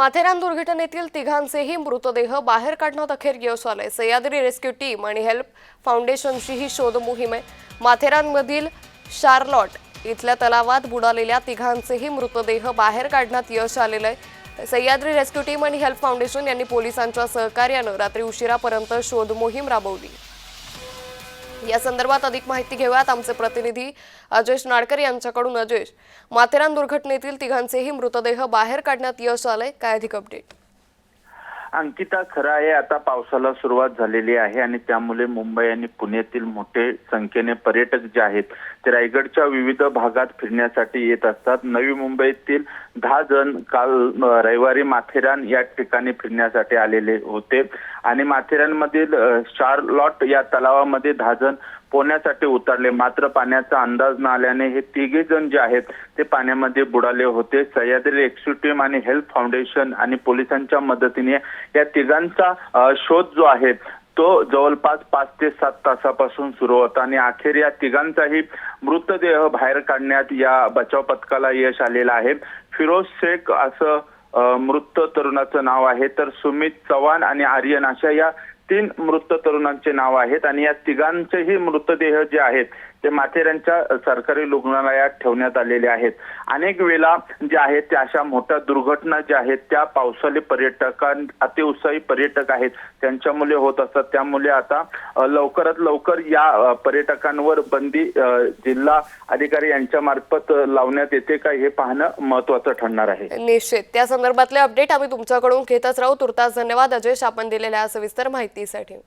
माथेरान दुर्घटनेतील तिघांचेही मृतदेह बाहेर काढण्यात अखेर यश आलंय. सह्याद्री रेस्क्यू टीम आणि हेल्प फाउंडेशनची ही शोध मोहीम आहे. माथेरानमधील शार्लॉट इथल्या तलावात बुडालेल्या तिघांचेही मृतदेह बाहेर काढण्यात यश आलेलं आहे. सह्याद्री रेस्क्यू टीम आणि हेल्प फाउंडेशन यांनी पोलिसांच्या सहकार्यानं रात्री उशिरापर्यंत शोध मोहीम राबवली. या संदर्भात अधिक माहिती घेऊयात आमचे प्रतिनिधी अजयश नाडकर यांच्याकडून. अजयश माथेरान दुर्घटनेतील तिघांचेही मृतदेह बाहेर काढण्यात यश आलंय. काय अधिक अपडेट अंकिता खरं आहे आता पावसाला सुरुवात झालेली आहे आणि त्यामुळे मुंबई आणि पुण्यातील मोठे संख्येने पर्यटक जे आहेत ते रायगडच्या विविध भागात फिरण्यासाठी येत असतात. नवी मुंबईतील दहा जण काल रविवारी माथेरान या ठिकाणी फिरण्यासाठी आलेले होते. आणि माथेरानमधील शार्लॉट या तलावामध्ये दहा जण पोहण्यासाठी उतरले. मात्र पाण्याचा अंदाज न आल्याने हे तिघे जण जे आहेत ते पाण्यामध्ये बुडाले होते. सह्याद्री रेस्क्यू टीम आणि हेल्थ फाउंडेशन आणि पोलिसांच्या मदतीने या तिघांचा शोध जो आहे तो जवळपास पाच ते सात तासापासून सुरू होता. आणि अखेर या तिघांचाही मृतदेह बाहेर काढण्यात या बचाव पथकाला यश आलेलं आहे. फिरोज शेख असं मृत तरुणाचं नाव आहे. तर सुमित चव्हाण आणि आर्यन अशा या तीन मृत तरुणांचे नाव आहेत आणि या तिघांचेही मृतदेह जे आहेत ते माथेरानच्या सरकारी रुग्णालयात ठेवण्यात आलेले आहेत. अनेक वेळा जे आहेत त्या अशा मोठ्या दुर्घटना ज्या आहेत त्या पावसाळी पर्यटकां अतिउत्साही पर्यटक आहेत. त्यांच्यामुळे होत असतात. त्यामुळे आता लवकरात लवकर या पर्यटकांवर बंदी जिल्हा अधिकारी यांच्या मार्फत लावण्यात येते का हे पाहणं महत्वाचं ठरणार आहे. निश्चित. त्या संदर्भातले अपडेट आम्ही तुमच्याकडून घेतच राहू. तुर्तास धन्यवाद. अजयश आपण दिलेल्या सविस्तर माहिती face at him.